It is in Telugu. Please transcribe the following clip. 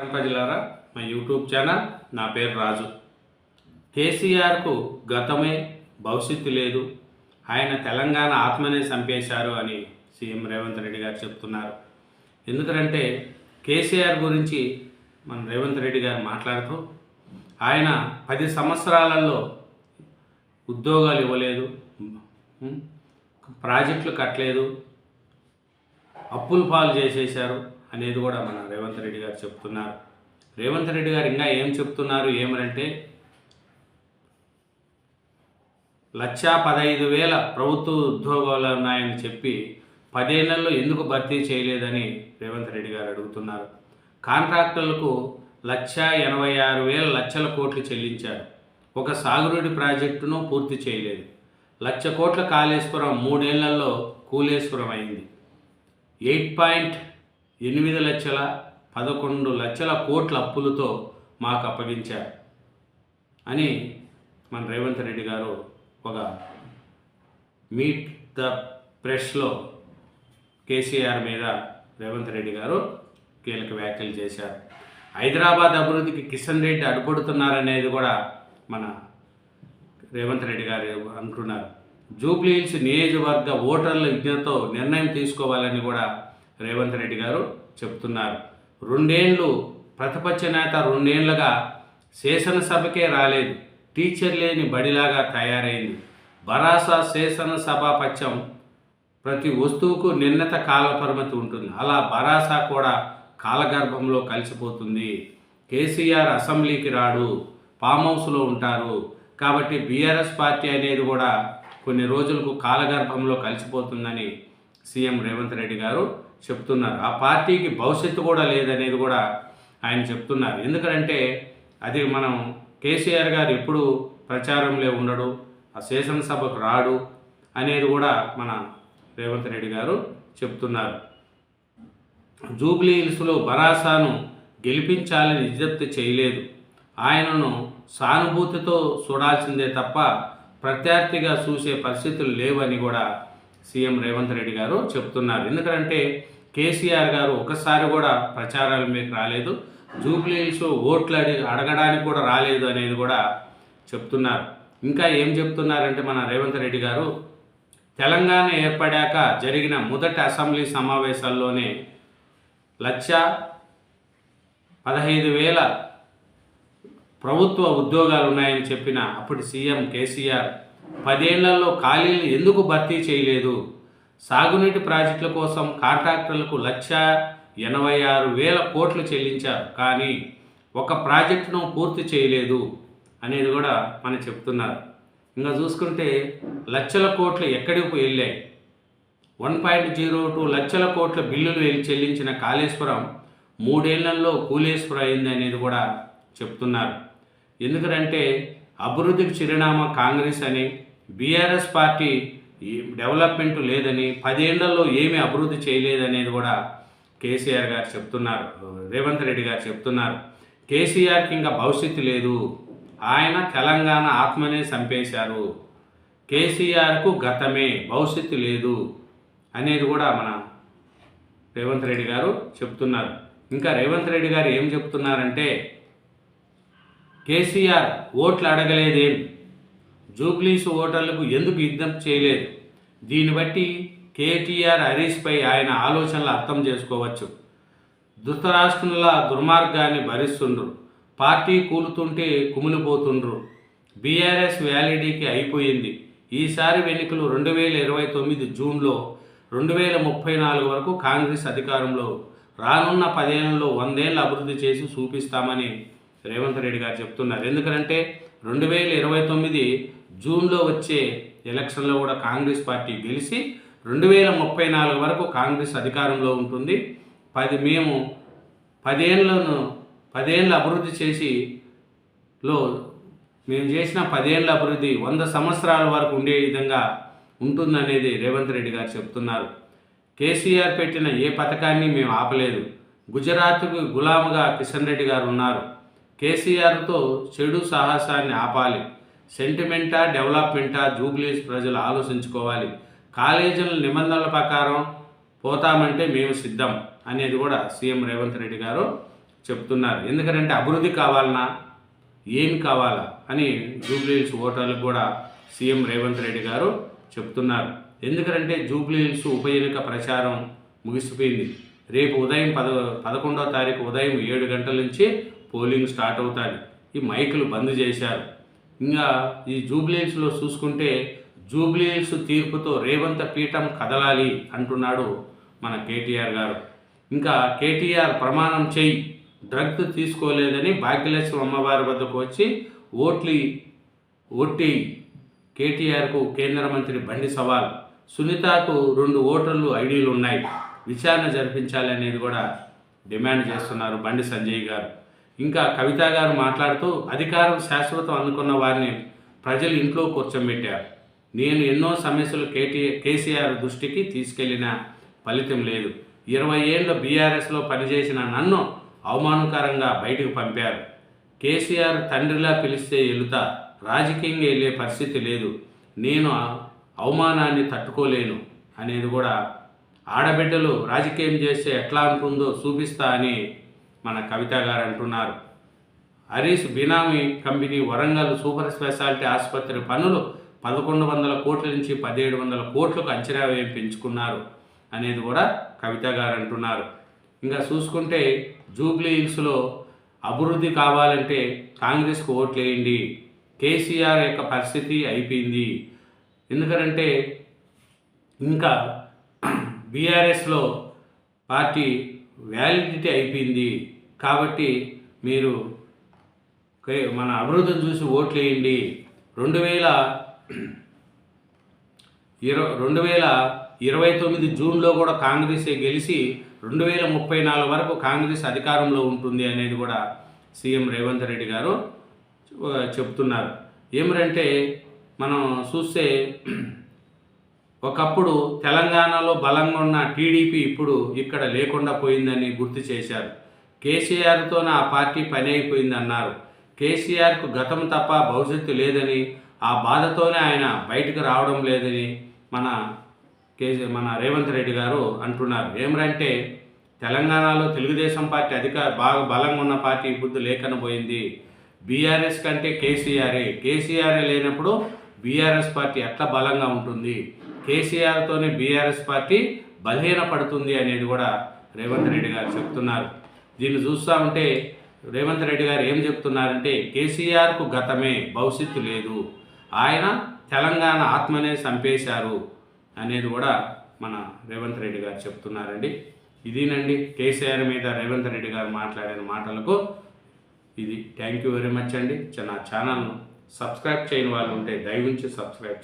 ప్రజలారా. మా యూట్యూబ్ ఛానల్ నా పేరు రాజు. కేసీఆర్కు గతమే భవిష్యత్తు లేదు. ఆయన తెలంగాణ ఆత్మనే చంపేశారు అని సీఎం రేవంత్ రెడ్డి గారు చెప్తున్నారు. ఎందుకంటే కేసీఆర్ గురించి మన రేవంత్ రెడ్డి గారు మాట్లాడుతూ ఆయన పది సంవత్సరాలలో ఉద్యోగాలు ఇవ్వలేదు ప్రాజెక్టులు కట్టలేదు అప్పులు పాలు చేసేశారు. అనేది కూడా మన రేవంత్ రెడ్డి గారు చెప్తున్నారు. రేవంత్ రెడ్డి గారు ఇంకా ఏం చెప్తున్నారు? ఏమనంటే లక్షా పదహైదు వేల ప్రభుత్వ ఉద్యోగాలు ఉన్నాయని చెప్పి పదేళ్ళలో ఎందుకు భర్తీ చేయలేదని రేవంత్ రెడ్డి గారు అడుగుతున్నారు. కాంట్రాక్టర్లకు లక్షా ఎనభై ఆరు వేల లక్షల కోట్లు చెల్లించారు. ఒక సాగునీటి ప్రాజెక్టును పూర్తి చేయలేదు. లక్ష కోట్ల కాళేశ్వరం మూడేళ్ళలో కూలేశ్వరం అయింది. ఎయిట్ పాయింట్ ఎనిమిది లక్షల పదకొండు లక్షల కోట్ల అప్పులతో మాకు అప్పగించారు అని మన రేవంత్ రెడ్డి గారు ఒక మీట్ ద ప్రెస్లో కేసీఆర్ మీద రేవంత్ రెడ్డి గారు కీలక వ్యాఖ్యలు చేశారు. హైదరాబాద్ అభివృద్ధికి కిషన్ రెడ్డి అడ్డుపడుతున్నారనేది కూడా మన రేవంత్ రెడ్డి గారు అంటున్నారు జూబ్లీహిల్స్ నియోజకవర్గ ఓటర్ల విజ్ఞతతో నిర్ణయం తీసుకోవాలని కూడా రేవంత్ రెడ్డి గారు చెప్తున్నారు. రెండేండ్లు ప్రతిపక్ష నేత రెండేండ్లుగా శాసనసభకే రాలేదు. టీచర్ లేని బడిలాగా తయారైంది. బరాసా శాసనసభాపక్షం ప్రతి వస్తువుకు నిర్ణత కాలపరిమితి ఉంటుంది. అలా బరాసా కూడా కాలగర్భంలో కలిసిపోతుంది. కేసీఆర్ అసెంబ్లీకి రాడు. ఫామ్ హౌస్లో ఉంటారు. కాబట్టి బీఆర్ఎస్ పార్టీ అనేది కూడా కొన్ని రోజులకు కాలగర్భంలో కలిసిపోతుందని సీఎం రేవంత్ రెడ్డి గారు చెప్తున్నారు. ఆ పార్టీకి భవిష్యత్తు కూడా లేదనేది కూడా ఆయన చెప్తున్నారు. ఎందుకంటే అది మనం కేసీఆర్ గారు ఎప్పుడు ప్రచారంలో ఉండడు ఆ శాసనసభకు రాడు అనేది కూడా మన రేవంత్ రెడ్డి గారు చెప్తున్నారు. జూబ్లీ హిల్స్లో బరాసాను గెలిపించాలని విజ్ఞప్తి చేయలేదు. ఆయనను సానుభూతితో చూడాల్సిందే తప్ప ప్రత్యర్థిగా చూసే పరిస్థితులు లేవని కూడా సీఎం రేవంత్ రెడ్డి గారు చెప్తున్నారు. ఎందుకంటే కేసీఆర్ గారు ఒకసారి కూడా ప్రచారాల మీకు రాలేదు. జూబ్లీ హిల్స్ ఓట్లు అడి అడగడానికి కూడా రాలేదు అనేది కూడా చెప్తున్నారు. ఇంకా ఏం చెప్తున్నారంటే మన రేవంత్ రెడ్డి గారు తెలంగాణ ఏర్పడాక జరిగిన మొదటి అసెంబ్లీ సమావేశాల్లోనే లక్ష పదహైదు వేల ప్రభుత్వ ఉద్యోగాలు ఉన్నాయని చెప్పిన అప్పటి సీఎం కేసీఆర్ పదేళ్ళలో ఖాళీలు ఎందుకు భర్తీ చేయలేదు? సాగునీటి ప్రాజెక్టుల కోసం కాంట్రాక్టర్లకు లక్ష ఎనభై ఆరు వేల కోట్లు చెల్లించారు. కానీ ఒక ప్రాజెక్టును పూర్తి చేయలేదు అనేది కూడా మనం చెప్తున్నారు. ఇంకా చూసుకుంటే లక్షల కోట్లు ఎక్కడికి వెళ్ళాయి? వన్ పాయింట్ జీరో టూ లక్షల కోట్ల బిల్లులు చెల్లించిన కాళేశ్వరం మూడేళ్ళలో కూలేశ్వరం అయింది అనేది కూడా చెప్తున్నారు. ఎందుకంటే అభివృద్ధికి చిరునామా కాంగ్రెస్ అని బీఆర్ఎస్ పార్టీ డెవలప్మెంట్ లేదని పదేళ్ళలో ఏమీ అభివృద్ధి చేయలేదనేది కూడా కేసీఆర్ గారు చెప్తున్నారు. రేవంత్ రెడ్డి గారు చెప్తున్నారు. కేసీఆర్కి ఇంకా భవిష్యత్తు లేదు. ఆయన తెలంగాణ ఆత్మనే చంపేశారు. కేసీఆర్కు గతమే భవిష్యత్తు లేదు అనేది కూడా మన రేవంత్ రెడ్డి గారు చెప్తున్నారు. ఇంకా రేవంత్ రెడ్డి గారు ఏం చెప్తున్నారంటే కేసీఆర్ ఓట్లు అడగలేదేం జూబ్లీస్ ఓటర్లకు ఎందుకు యుద్ధం చేయలేదు? దీన్ని బట్టి కేటీఆర్ హరీష్పై ఆయన ఆలోచనలు అర్థం చేసుకోవచ్చు. ధృతరాష్ట్రుల దుర్మార్గాన్ని భరిస్తుండ్రు. పార్టీ కూలుతుంటే కుమిలిపోతుండ్రు. బీఆర్ఎస్ వ్యాలిడీకి అయిపోయింది. ఈసారి ఎన్నికలు రెండు వేల ఇరవై తొమ్మిది జూన్లో రెండు వేల ముప్పై నాలుగు వరకు కాంగ్రెస్ అధికారంలో రానున్న పదేళ్ళలో వందేళ్ళు అభివృద్ధి చేసి చూపిస్తామని రేవంత్ రెడ్డి గారు చెప్తున్నారు. ఎందుకంటే రెండు వేల ఇరవై తొమ్మిది జూన్లో వచ్చే ఎలక్షన్లో కూడా కాంగ్రెస్ పార్టీ గెలిచి రెండు వేల ముప్పై నాలుగు వరకు కాంగ్రెస్ అధికారంలో ఉంటుంది. పది మేము పదేళ్ళను పదేళ్ళు అభివృద్ధి చేసి లో మేము చేసిన పదేళ్ళ అభివృద్ధి వంద సంవత్సరాల వరకు ఉండే విధంగా ఉంటుందనేది రేవంత్ రెడ్డి గారు చెప్తున్నారు. కేసీఆర్ పెట్టిన ఏ పథకాన్ని మేము ఆపలేదు. గుజరాత్కు గులాముగా కిషన్ రెడ్డి గారు ఉన్నారు. కేసీఆర్తో చెడు సాహసాన్ని ఆపాలి. సెంటిమెంటా డెవలప్మెంటా జూబ్లీస్ ప్రజలు ఆలోచించుకోవాలి. కాలేజీల నిబంధనల ప్రకారం పోతామంటే మేము సిద్ధం అనేది కూడా సీఎం రేవంత్ రెడ్డి గారు చెప్తున్నారు. ఎందుకంటే అభివృద్ధి కావాలన్నా ఏం కావాలా? అని జూబ్లీహిల్స్ ఓటర్లకు కూడా సీఎం రేవంత్ రెడ్డి గారు చెప్తున్నారు. ఎందుకంటే జూబ్లీహిల్స్ ఉప ఎన్నిక ప్రచారం ముగిసిపోయింది. రేపు ఉదయం పద పదకొండో తారీఖు ఉదయం ఏడు గంటల నుంచి పోలింగ్ స్టార్ట్ అవుతుంది. ఈ మైకులు బంద్ చేశారు. ఇంకా ఈ జూబ్లీహిల్స్లో చూసుకుంటే జూబ్లీహిల్స్ తీర్పుతో రేవంత పీఠం కదలాలి అంటున్నాడు మన కేటీఆర్ గారు. ఇంకా కేటీఆర్ ప్రమాణం చేయి డ్రగ్ తీసుకోలేదని భాగ్యలక్ష్మి అమ్మవారి వద్దకు వచ్చి ఓట్లి ఓట్టి కేటీఆర్కు కేంద్ర మంత్రి బండి సవాల్. సునీతకు రెండు ఓటర్లు ఐడీలు ఉన్నాయి విచారణ జరిపించాలనేది కూడా డిమాండ్ చేస్తున్నారు బండి సంజయ్ గారు. ఇంకా కవిత గారు మాట్లాడుతూ అధికారం శాశ్వతం అనుకున్న వారిని ప్రజలు ఇంట్లో కూర్చోబెట్టారు. నేను ఎన్నో సమస్యలు కేటీ కేసీఆర్ దృష్టికి తీసుకెళ్ళిన ఫలితం లేదు. ఇరవై ఏళ్ళు బీఆర్ఎస్లో పనిచేసిన నన్ను అవమానకరంగా బయటకు పంపారు. కేసీఆర్ తండ్రిలా పిలిస్తే వెళుతా రాజకీయంగా వెళ్ళే పరిస్థితి లేదు. నేను అవమానాన్ని తట్టుకోలేను అనేది కూడా ఆడబిడ్డలు రాజకీయం చేస్తే ఎట్లా ఉంటుందో చూపిస్తా అని మన కవిత గారు అంటున్నారు. హరీష్ బినామీ కంపెనీ వరంగల్ సూపర్ స్పెషాలిటీ ఆసుపత్రి పనులు పదకొండు వందల కోట్ల నుంచి పదిహేడు వందల కోట్లకు అంచనా వేయం పెంచుకున్నారు అనేది కూడా కవిత గారు అంటున్నారు. ఇంకా చూసుకుంటే జూబ్లీ హిల్స్లో అభివృద్ధి కావాలంటే కాంగ్రెస్కు ఓట్లేయండి. కేసీఆర్ యొక్క పరిస్థితి అయిపోయింది. ఎందుకంటే ఇంకా బీఆర్ఎస్లో పార్టీ వ్యాలిడిటీ అయిపోయింది. కాబట్టి మీరు మన అభివృద్ధిని చూసి ఓట్లు వేయండి రెండు వేల ఇరవై రెండు వేల ఇరవై తొమ్మిది జూన్లో కూడా కాంగ్రెసే గెలిచి రెండు వేల ముప్పై నాలుగు వరకు కాంగ్రెస్ అధికారంలో ఉంటుంది అనేది కూడా సీఎం రేవంత్ రెడ్డి గారు చెప్తున్నారు. ఏమిటంటే మనం చూస్తే ఒకప్పుడు తెలంగాణలో బలంగా ఉన్న టీడీపీ ఇప్పుడు ఇక్కడ లేకుండా పోయిందని గుర్తు చేశారు. కేసీఆర్తో ఆ పార్టీ పని అయిపోయింది అన్నారు కేసీఆర్కు గతం తప్ప భవిష్యత్తు లేదని ఆ బాధతోనే ఆయన బయటకు రావడం లేదని మన కేసీ మన రేవంత్ రెడ్డి గారు అంటున్నారు. ఏమిటంటే తెలంగాణలో తెలుగుదేశం పార్టీ అధిక బాగా బలంగా ఉన్న పార్టీ ఇప్పుడు లేకుండా బీఆర్ఎస్ కంటే కేసీఆర్ఏ కేసీఆర్ఏ లేనప్పుడు బీఆర్ఎస్ పార్టీ ఎట్లా బలంగా ఉంటుంది? కేసీఆర్తోనే బీఆర్ఎస్ పార్టీ బలహీనపడుతుంది అనేది కూడా రేవంత్ రెడ్డి గారు చెప్తున్నారు. దీన్ని చూస్తూ ఉంటే రేవంత్ రెడ్డి గారు ఏం చెప్తున్నారంటే కేసీఆర్కు గతమే భవిష్యత్తు లేదు. ఆయన తెలంగాణ ఆత్మనే చంపేశారు అనేది కూడా మన రేవంత్ రెడ్డి గారు చెప్తున్నారండి. ఇదేనండి కేసీఆర్ మీద రేవంత్ రెడ్డి గారు మాట్లాడిన మాటలకు ఇది. థ్యాంక్ యూ వెరీ మచ్ అండి. నా ఛానల్ను సబ్స్క్రైబ్ చేయని వాళ్ళు ఉంటే దయవుంచి సబ్స్క్రైబ్